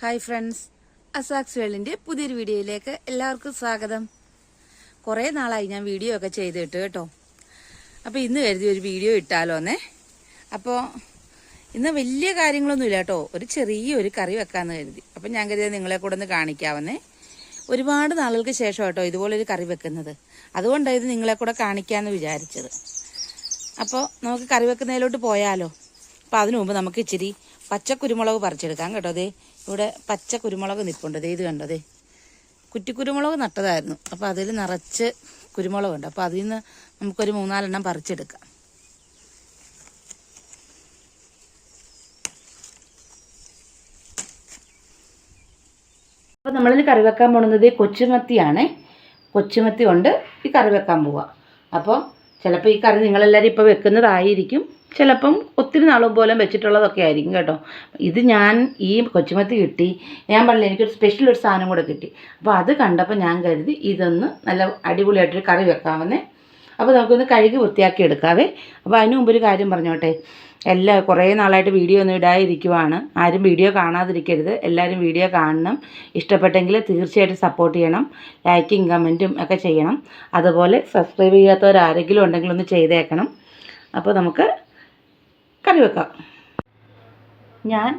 Hi friends അസാക്സ് വേളിന്റെ പുതിയൊരു വീഡിയോയിലേക്ക് എല്ലാവർക്കും സ്വാഗതം. കുറേ നാളായി ഞാൻ വീഡിയോ ഒക്കെ ചെയ്തിട്ട് കേട്ടോ. അപ്പോൾ ഇന്ന് കരുതി ഒരു വീഡിയോ ഇട്ടാലോന്നേ അപ്പോൾ ഇന്ന് വലിയ കാര്യങ്ങളൊന്നുമില്ല കേട്ടോ. ഒരു ചെറിയൊരു കറി വെക്കാമെന്ന് കരുതി. അപ്പം ഞാൻ കരുതി നിങ്ങളെ കൂടെ ഒന്ന് കാണിക്കാവുന്നേ. ഒരുപാട് നാളുകൾക്ക് ശേഷം കേട്ടോ ഇതുപോലൊരു കറി വെക്കുന്നത്. അതുകൊണ്ടാണ് ഇത് നിങ്ങളെ കൂടെ കാണിക്കാമെന്ന് വിചാരിച്ചത്. അപ്പോൾ നമുക്ക് കറി വെക്കുന്നതിലോട്ട് പോയാലോ? അപ്പോൾ അതിനു മുമ്പ് നമുക്ക് ഇച്ചിരി പച്ചക്കുരുമുളക് പറിച്ചെടുക്കാം കേട്ടോ ദേ. ഇവിടെ പച്ച കുരുമുളക് നിൽപ്പുണ്ട് ഇത് കണ്ടോ ദേ. കുറ്റിക്കുരുമുളക് നട്ടതായിരുന്നു. അപ്പോൾ അതിൽ നിറച്ച് കുരുമുളകുണ്ട്. അപ്പോൾ അതിൽ നിന്ന് നമുക്കൊരു മൂന്നാലെണ്ണം പറിച്ചെടുക്കാം. അപ്പോൾ നമ്മളിന്ന് കറി വെക്കാൻ പോകുന്നത് കൊച്ചുമത്തിയാണ്. കൊച്ചുമത്തി കൊണ്ട് ഈ കറി വെക്കാൻ പോവുക അപ്പോൾ ചിലപ്പോൾ ഈ കറി നിങ്ങളെല്ലാവരും ഇപ്പോൾ വെക്കുന്നതായിരിക്കും. ചിലപ്പം ഒത്തിരി നാളും പോലെ വെച്ചിട്ടുള്ളതൊക്കെ ആയിരിക്കും കേട്ടോ. ഇത് ഞാൻ ഈ കൊച്ചുമത്തി കിട്ടി. ഞാൻ പറഞ്ഞില്ല എനിക്കൊരു സ്പെഷ്യൽ ഒരു സാധനം കൂടെ കിട്ടി. അപ്പോൾ അത് കണ്ടപ്പോൾ ഞാൻ കരുതി ഇതൊന്ന് നല്ല അടിപൊളിയായിട്ടൊരു കറി വെക്കാമെന്നേ. അപ്പോൾ നമുക്കൊന്ന് കഴുകി വൃത്തിയാക്കി എടുക്കാവേ. അപ്പോൾ അതിന് മുമ്പ് ഒരു കാര്യം പറഞ്ഞോട്ടെ. എല്ലാ കുറേ നാളായിട്ട് വീഡിയോ ഒന്നും ഇടാതിരിക്കുവാണ്. ആരും വീഡിയോ കാണാതിരിക്കരുത്. എല്ലാവരും വീഡിയോ കാണണം. ഇഷ്ടപ്പെട്ടെങ്കിൽ തീർച്ചയായിട്ടും സപ്പോർട്ട് ചെയ്യണം. ലൈക്കും കമന്റും ഒക്കെ ചെയ്യണം. അതുപോലെ സബ്സ്ക്രൈബ് ചെയ്യാത്തവരാരെങ്കിലും ഉണ്ടെങ്കിൽ ഒന്ന് ചെയ്തേക്കണം. അപ്പോൾ നമുക്ക് കറി വെക്കാം. ഞാൻ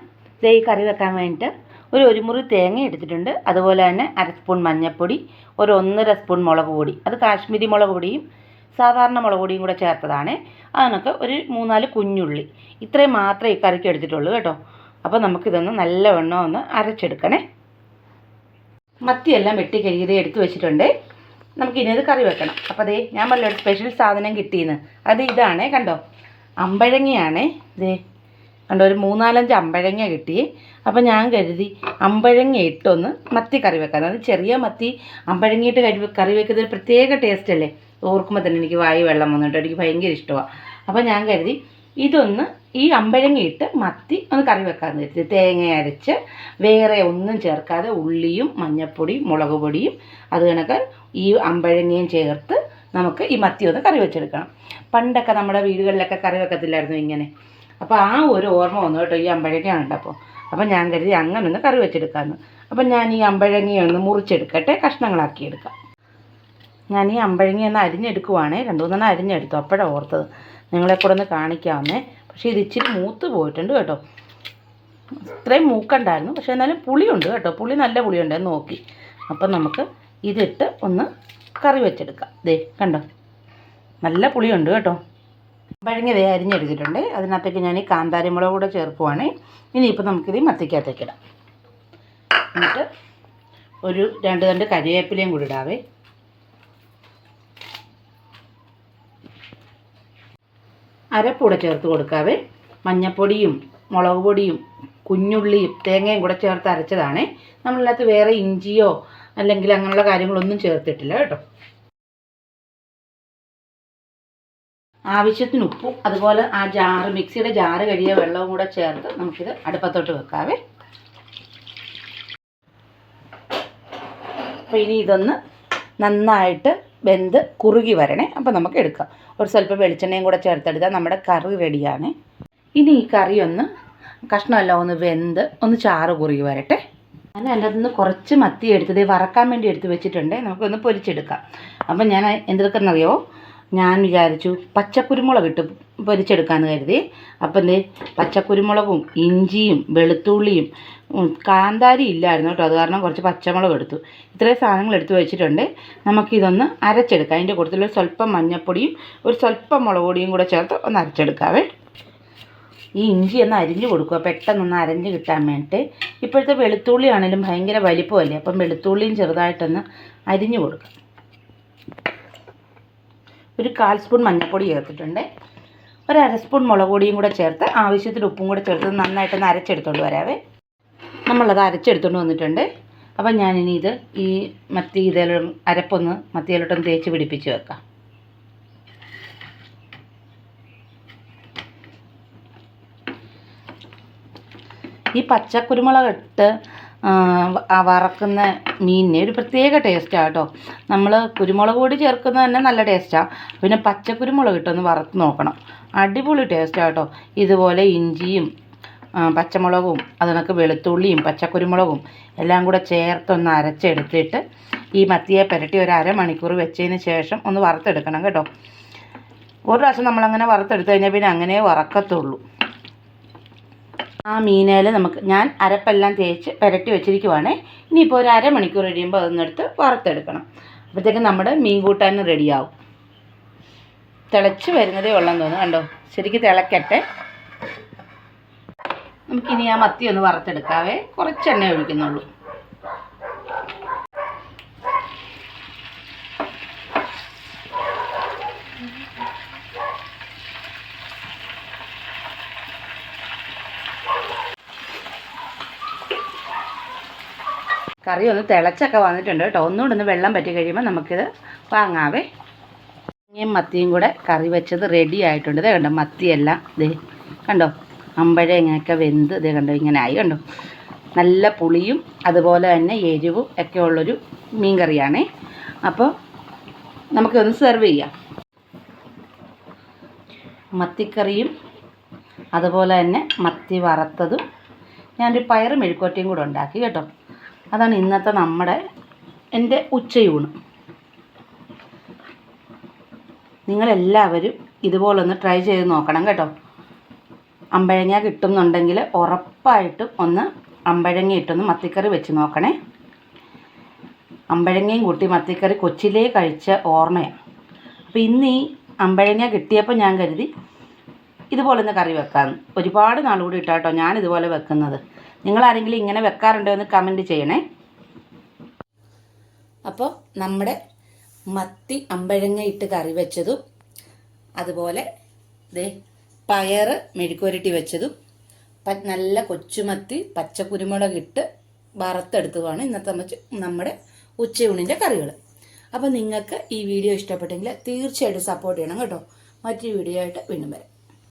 ദേ കറി വെക്കാൻ വേണ്ടിയിട്ട് ഒരു ഒരു മുറി തേങ്ങ എടുത്തിട്ടുണ്ട്. അതുപോലെ തന്നെ അര സ്പൂൺ മഞ്ഞൾപ്പൊടി ഒരു ഒന്നര സ്പൂൺ മുളക് പൊടി. അത് കാശ്മീരി മുളക് പൊടിയും സാധാരണ മുളക് പൊടിയും കൂടെ ചേർത്തതാണ്. അതിനൊക്കെ ഒരു മൂന്നാൽ കുഞ്ഞുള്ളി. ഇത്രയും മാത്രമേ ഈ കറിക്ക് എടുത്തിട്ടുള്ളൂ കേട്ടോ. അപ്പോൾ നമുക്കിതൊന്ന് നല്ലവണ്ണം ഒന്ന് അരച്ചെടുക്കണേ. മത്തിയെല്ലാം വെട്ടി കഴുകിയത് എടുത്ത് വെച്ചിട്ടുണ്ട്. നമുക്കിനി അത് കറി വെക്കണം. അപ്പോൾ അതേ ഞാൻ പറഞ്ഞ സ്പെഷ്യൽ സാധനം കിട്ടിയെന്ന്. അത് ഇതാണേ കണ്ടോ? അമ്പഴങ്ങയാണേ. ദേ കണ്ടോ ഒരു മൂന്നാലഞ്ച് അമ്പഴങ്ങ കിട്ടി. അപ്പോൾ ഞാൻ കരുതി അമ്പഴങ്ങ ഇട്ടൊന്ന് മത്തി കറി വെക്കാൻ. അത് ചെറിയ മത്തി അമ്പഴങ്ങയിട്ട് കരി കറി വെക്കുന്നത് ഒരു പ്രത്യേക ടേസ്റ്റ് അല്ലേ? ഓർക്കുമ്പോൾ തന്നെ എനിക്ക് വായി വെള്ളം വന്നിട്ട് എനിക്ക് ഭയങ്കര ഇഷ്ടമാണ് അപ്പോൾ ഞാൻ കരുതി ഇതൊന്ന് ഈ അമ്പഴങ്ങ ഇട്ട് മത്തി ഒന്ന് കറി വെക്കാമെന്ന് കരുതി. തേങ്ങ അരച്ച് വേറെ ഒന്നും ചേർക്കാതെ ഉള്ളിയും മഞ്ഞൾപ്പൊടിയും മുളക് പൊടിയും അത് കണക്ക് ഈ അമ്പഴങ്ങയും ചേർത്ത് നമുക്ക് ഈ മത്തി ഒന്ന് കറി വെച്ചെടുക്കണം. പണ്ടൊക്കെ നമ്മുടെ വീടുകളിലൊക്കെ കറി വെക്കത്തില്ലായിരുന്നു ഇങ്ങനെ. അപ്പോൾ ആ ഒരു ഓർമ്മ വന്നു കേട്ടോ ഈ അമ്പഴങ്ങ ഉണ്ടപ്പോൾ അപ്പോൾ ഞാൻ കരുതി അങ്ങനെ ഒന്ന് കറി വെച്ചെടുക്കാമെന്ന് അപ്പം ഞാൻ ഈ അമ്പഴങ്ങയൊന്ന് മുറിച്ചെടുക്കട്ടെ കഷ്ണങ്ങളാക്കി എടുക്കാം. ഞാൻ ഈ അമ്പഴങ്ങയൊന്ന് അരിഞ്ഞെടുക്കുവാണേ രണ്ടു മൂന്നെണ്ണം അരിഞ്ഞെടുത്തു. അപ്പോഴാണ് ഓർത്തത്. നിങ്ങളെ കൂടെ ഒന്ന് കാണിക്കാമെന്നേ പക്ഷേ ഇത് ഇച്ചിരി മൂത്ത് പോയിട്ടുണ്ട് കേട്ടോ. ഇത്രയും മൂക്കണ്ടായിരുന്നു. പക്ഷേ എന്നാലും പുളിയുണ്ട് കേട്ടോ. പുളി നല്ല പുളിയുണ്ട് നോക്കി. അപ്പം നമുക്ക് ഇതിട്ട് ഒന്ന് കറി വെച്ചെടുക്കാം. ദേ കണ്ടോ? നല്ല പുളിയുണ്ട് കേട്ടോ. പഴങ്ങി ദേ അരിഞ്ഞെടുത്തിട്ടുണ്ട് അതിനകത്തേക്ക് ഞാൻ ഈ കാന്താരി മുളക് കൂടെ ചേർക്കുവാണ്. ഇനിയിപ്പോൾ നമുക്കിത് മത്തിക്കകത്തേക്ക് ഇടാം. എന്നിട്ട് ഒരു രണ്ട് രണ്ട് കരിവേപ്പിലയും കൂടി ഇടാവേ. അരപ്പൂടെ ചേർത്ത് കൊടുക്കാവേ. മഞ്ഞപ്പൊടിയും മുളക് പൊടിയും കുഞ്ഞുള്ളിയും തേങ്ങയും കൂടെ ചേർത്ത് അരച്ചതാണേ. നമ്മളിനകത്ത് വേറെ ഇഞ്ചിയോ അല്ലെങ്കിൽ അങ്ങനെയുള്ള കാര്യങ്ങളൊന്നും ചേർത്തിട്ടില്ല കേട്ടോ. ആവശ്യത്തിന് ഉപ്പും അതുപോലെ ആ ജാറ് മിക്സിയുടെ ജാറ് കഴിയ വെള്ളവും കൂടെ ചേർത്ത് നമുക്കിത് അടുപ്പത്തോട്ട് വെക്കാവേ. അപ്പോൾ ഇനി ഇതൊന്ന് നന്നായിട്ട് വെന്ത് കുറുകി വരണേ. അപ്പോൾ നമുക്ക് എടുക്കാം. ഒരു സ്വല്പം വെളിച്ചെണ്ണയും കൂടെ ചേർത്തെടുത്താൽ നമ്മുടെ കറി റെഡിയാണ്. ഇനി ഈ കറി ഒന്ന് കഷ്ണമെല്ലാം ഒന്ന് വെന്ത് ഒന്ന് ചാറ് കുറുകി വരട്ടെ. ഞാൻ എന്റെ നിന്ന് കുറച്ച് മത്തി എടുത്തത് വറക്കാൻ വേണ്ടി എടുത്ത് വെച്ചിട്ടുണ്ട്. നമുക്കൊന്ന് പൊരിച്ചെടുക്കാം. അപ്പം ഞാൻ എന്തൊക്കെയെന്നറിയോ ഞാൻ വിചാരിച്ചു പച്ചക്കുരുമുളക് ഇട്ട് പൊരിച്ചെടുക്കാമെന്ന് കരുതി. അപ്പം എന്തേ? പച്ചക്കുരുമുളകും ഇഞ്ചിയും വെളുത്തുള്ളിയും കാന്താരി ഇല്ലായിരുന്നു കേട്ടോ. അത് കാരണം കുറച്ച് പച്ചമുളക് എടുത്തു. ഇത്രയും സാധനങ്ങൾ എടുത്തു വെച്ചിട്ടുണ്ട്. നമുക്കിതൊന്ന് അരച്ചെടുക്കാം. അതിന്റെ കൂട്ടത്തിൽ സ്വല്പം മഞ്ഞൾപ്പൊടിയും ഒരു സ്വല്പം മുളക് പൊടിയും കൂടെ ചേർത്ത് ഒന്ന് അരച്ചെടുക്കാവേ. ഈ ഇഞ്ചി ഒന്ന് അരിഞ്ഞ് കൊടുക്കുക. പെട്ടെന്നൊന്ന് അരഞ്ഞ് കിട്ടാൻ വേണ്ടിയിട്ട് ഇപ്പോഴത്തെ വെളുത്തുള്ളി ആണെങ്കിലും ഭയങ്കര വലിപ്പമല്ലേ? അപ്പം വെളുത്തുള്ളിയും ചെറുതായിട്ടൊന്ന് അരിഞ്ഞ് കൊടുക്കാം. ഒരു കാൽ സ്പൂൺ മഞ്ഞൾപ്പൊടി ചേർത്തിട്ടുണ്ട്. ഒരു അര സ്പൂൺ മുളക് പൊടിയും കൂടെ ചേർത്ത് ആവശ്യത്തിന് ഉപ്പും കൂടെ ചേർത്ത് നന്നായിട്ടൊന്ന് അരച്ചെടുത്തോണ്ട് വരാവേ. നമ്മളത് അരച്ചെടുത്തോണ്ട് വന്നിട്ടുണ്ട്. അപ്പം ഞാനിനി ഇത് ഈ മത്തി ഇതേലും അരപ്പൊന്ന് മത്തിയിലോട്ടൊന്ന് തേച്ച് പിടിപ്പിച്ച് വെക്കാം. ഈ പച്ചക്കുരുമുളക് ഇട്ട് ആ, വറക്കുന്ന മീനിന് ഒരു പ്രത്യേക ടേസ്റ്റാണ് കേട്ടോ നമ്മൾ കുരുമുളക് പൊടി ചേർക്കുന്നത് തന്നെ നല്ല ടേസ്റ്റാണ് പിന്നെ പച്ചക്കുരുമുളക് ഇട്ടൊന്ന് വറുത്ത് നോക്കണം. അടിപൊളി ടേസ്റ്റാണ് കേട്ടോ ഇതുപോലെ ഇഞ്ചിയും പച്ചമുളകും അതിനൊക്കെ വെളുത്തുള്ളിയും പച്ചക്കുരുമുളകും എല്ലാം കൂടെ ചേർത്തൊന്ന് അരച്ചെടുത്തിട്ട് ഈ മത്തിയെ പുരട്ടി ഒരു അരമണിക്കൂർ വെച്ചതിന് ശേഷം ഒന്ന് വറുത്തെടുക്കണം കേട്ടോ. ഒരു പ്രാവശ്യം നമ്മളങ്ങനെ വറുത്തെടുത്ത് കഴിഞ്ഞാൽ പിന്നെ അങ്ങനെ വറക്കത്തുള്ളൂ. ആ മീനയിൽ നമുക്ക് ഞാൻ അരപ്പെല്ലാം തേച്ച് പുരട്ടി വെച്ചിരിക്കുവാണേ. ഇനിയിപ്പോൾ ഒരു അരമണിക്കൂർ കഴിയുമ്പോൾ അതൊന്നെടുത്ത് വറുത്തെടുക്കണം. അപ്പോഴത്തേക്കും നമ്മുടെ മീൻ കൂട്ടാൻ റെഡിയാവും. തിളച്ച് വരുന്നതേ ഉള്ളെന്ന് തോന്നുന്നു. കണ്ടോ? ശരിക്കും തിളക്കട്ടെ. നമുക്കിനി ആ മത്തി ഒന്ന് വറുത്തെടുക്കാവേ. കുറച്ച് എണ്ണ ഒഴിക്കുന്നുള്ളൂ. കറി ഒന്ന് തിളച്ചൊക്കെ വന്നിട്ടുണ്ട് കേട്ടോ. ഒന്നുകൂടെ ഒന്ന് വെള്ളം പറ്റി കഴിയുമ്പോൾ നമുക്കിത് വാങ്ങാവേ. തേങ്ങയും മത്തിയും കൂടെ കറി വെച്ചത് റെഡി ആയിട്ടുണ്ട്. ഇതേ കണ്ടോ മത്തിയെല്ലാം ദേ കണ്ടോ അമ്പഴങ്ങയൊക്കെ വെന്ത് ഇതേ കണ്ടോ ഇങ്ങനെ ആയി കണ്ടോ. നല്ല പുളിയും അതുപോലെ തന്നെ എരിവും ഒക്കെ ഉള്ളൊരു മീൻ കറിയാണേ അപ്പോൾ നമുക്കൊന്ന് സെർവ് ചെയ്യാം. മത്തിക്കറിയും അതുപോലെ തന്നെ മത്തി വറുത്തതും ഞാനൊരു പയറ് മെഴുക്കോറ്റയും കൂടെ ഉണ്ടാക്കി കേട്ടോ. അതാണ് ഇന്നത്തെ നമ്മുടെ എന്റെ ഉച്ചയൂണ്. നിങ്ങളെല്ലാവരും ഇതുപോലൊന്ന് ട്രൈ ചെയ്ത് നോക്കണം കേട്ടോ. അമ്പഴങ്ങ കിട്ടുന്നുണ്ടെങ്കിൽ ഉറപ്പായിട്ടും ഒന്ന് അമ്പഴങ്ങ ഇട്ടൊന്ന് മത്തിക്കറി വെച്ച് നോക്കണേ. അമ്പഴങ്ങയും കൂട്ടി മത്തിക്കറി കൊച്ചിലേ കഴിച്ച ഓർമ്മയാണ്. അപ്പോൾ ഇന്ന് ഈ അമ്പഴങ്ങ കിട്ടിയപ്പോൾ ഞാൻ കരുതി ഇതുപോലൊന്ന് കറി വെക്കാമെന്ന് ഒരുപാട് നാളുകൂടി ഇട്ടാട്ടോ ഞാൻ ഇതുപോലെ വെക്കുന്നത്. നിങ്ങളാരെങ്കിലും ഇങ്ങനെ വെക്കാറുണ്ടോ എന്ന് കമന്റ് ചെയ്യണേ. അപ്പോൾ നമ്മുടെ മത്തി അമ്പഴങ്ങ ഇട്ട് കറി വെച്ചതും അതുപോലെ ദേ പയറ് മെഴുക്കുരട്ടി വെച്ചതും നല്ല കൊച്ചുമത്തി പച്ചക്കുരുമുളക് ഇട്ട് വറുത്തെടുത്തതുമാണ് ഇന്നത്തെ നമ്മ- നമ്മുടെ ഉച്ചയൂണിന്റെ കറികൾ അപ്പോൾ നിങ്ങൾക്ക് ഈ വീഡിയോ ഇഷ്ടപ്പെട്ടെങ്കിൽ തീർച്ചയായിട്ടും സപ്പോർട്ട് ചെയ്യണം കേട്ടോ. മറ്റൊരു വീഡിയോ ആയിട്ട് വീണ്ടും വരാം.